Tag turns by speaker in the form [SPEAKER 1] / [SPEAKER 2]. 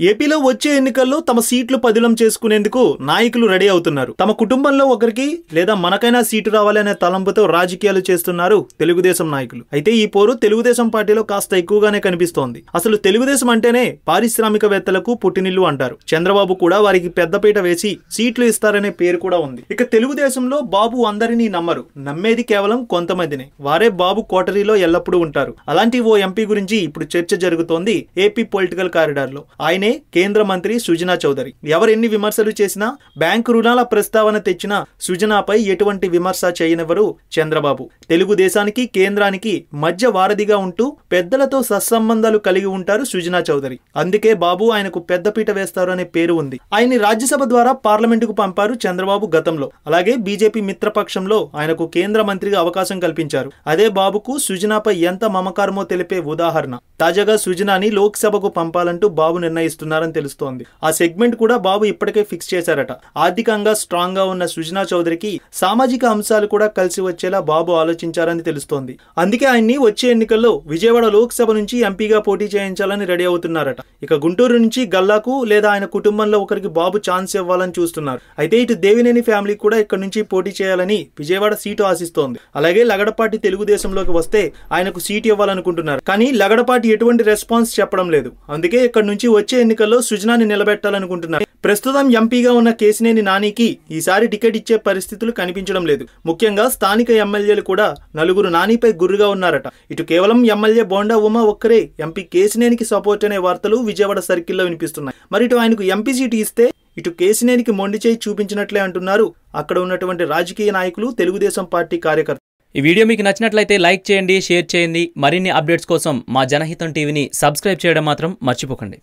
[SPEAKER 1] ఏపీలో వచ్చే ఎన్నికల్లో తమ సీట్లు పదిలం చేసుకునేందుకు నాయకులు రెడీ అవుతున్నారు. తమ కుటుంబంలో ఒకరికి లేదా మనకైనా సీటు రావాలి అనే తలంపుతో రాజకీయాలు చేస్తున్నారు తెలుగుదేశం నాయకులు. అయితే ఈ పోరు తెలుగుదేశం పార్టీలో కాస్త ఎక్కువగానే కనిపిస్తోంది. అసలు తెలుగుదేశం అంటేనే పారిశ్రామికవేత్తలకు పుట్టినిల్లు అంటారు. చంద్రబాబు కూడా వారికి పెద్దపీట వేసి సీట్లు ఇస్తారనే పేరు కూడా ఉంది. ఇక తెలుగుదేశంలో బాబు అందరినీ నమ్మరు. నమ్మేది కేవలం కొంతమందినే. వారే బాబు కోటరీలో ఎల్లప్పుడూ ఉంటారు. అలాంటి ఓ ఎంపీ గురించి ఇప్పుడు చర్చ జరుగుతోంది ఏపీ పొలిటికల్ కారిడార్లో ఆయనే కేంద్ర మంత్రి సుజనా చౌదరి. ఎవరెన్ని విమర్శలు చేసినా బ్యాంకు రుణాల ప్రస్తావన తెచ్చినా సుజనాపై ఎటువంటి విమర్శ చేయనివ్వరు చంద్రబాబు. తెలుగుదేశానికి కేంద్రానికి మధ్య వారధిగా ఉంటూ పెద్దలతో సత్సంబంధాలు కలిగి ఉంటారు సుజనా చౌదరి. అందుకే బాబు ఆయనకు పెద్దపీట వేస్తారు అనే పేరు ఉంది. ఆయన్ని రాజ్యసభ ద్వారా పార్లమెంటుకు పంపారు చంద్రబాబు గతంలో. అలాగే బీజేపీ మిత్రపక్షంలో ఆయనకు కేంద్ర మంత్రిగా అవకాశం కల్పించారు. అదే బాబుకు సుజనాపై ఎంత మమకారమో తెలిపే ఉదాహరణ. తాజాగా సుజనాని లోక్సభకు పంపాలంటూ బాబు ఇస్తున్నారని తెలుస్తోంది. ఆ సెగ్మెంట్ కూడా బాబు ఇప్పటికే ఫిక్స్ చేశారట. ఆర్థికంగా స్ట్రాంగ్గా ఉన్న సుజనా చౌదరికి సామాజిక అంశాలు కూడా కలిసి వచ్చేలా బాబు ఆలోచించారని తెలుస్తోంది. అందుకే ఆయన్ని వచ్చే ఎన్నికల్లో విజయవాడ లోక్సభ నుంచి ఎంపీగా పోటీ చేయించాలని రెడీ అవుతున్నారట. ఇక గుంటూరు నుంచి గల్లాకు లేదా ఆయన కుటుంబంలో ఒకరికి బాబు ఛాన్స్ ఇవ్వాలని చూస్తున్నారు. అయితే ఇటు దేవినేని ఫ్యామిలీ కూడా ఇక్కడ నుంచి పోటీ చేయాలని విజయవాడ సీటు ఆశిస్తోంది. అలాగే లగడపాటి తెలుగుదేశంలోకి వస్తే ఆయనకు సీటు ఇవ్వాలనుకుంటున్నారు. కానీ లగడపాటి ఎటువంటి రెస్పాన్స్ చెప్పడం లేదు. అందుకే ఇక్కడ నుంచి వచ్చే ఎన్నికల్లో సుజనాని నిలబెట్టాలనుకుంటున్నారు. ప్రస్తుతం ఎంపీగా ఉన్న కేసినేని నానికి ఈసారి టికెట్ ఇచ్చే పరిస్థితులు కనిపించడం లేదు. ముఖ్యంగా స్థానిక ఎమ్మెల్యేలు కూడా నలుగురు నానిపై గుర్రుగా ఉన్నారట. ఇటు కేవలం ఎమ్మెల్యే బోండా ఉమా ఒక్కరే ఎంపీ కేసినేనికి సపోర్ట్ అనే వార్తలు విజయవాడ సర్కిల్లో వినిపిస్తున్నాయి. మరి ఇటు ఆయనకు ఎంపీ సీటు ఇస్తే ఇటు కేసినేనికి మొండి చేయి చూపించినట్లే అంటున్నారు అక్కడ ఉన్నటువంటి రాజకీయ నాయకులు తెలుగుదేశం పార్టీ కార్యకర్తలు
[SPEAKER 2] ఈ వీడియో మీకు నచ్చినట్లయితే లైక్ చేయండి షేర్ చేయండి. మరిన్ని అప్డేట్స్ కోసం మా జనహితం టీవీని సబ్స్క్రైబ్ చేయడం మాత్రం మర్చిపోకండి.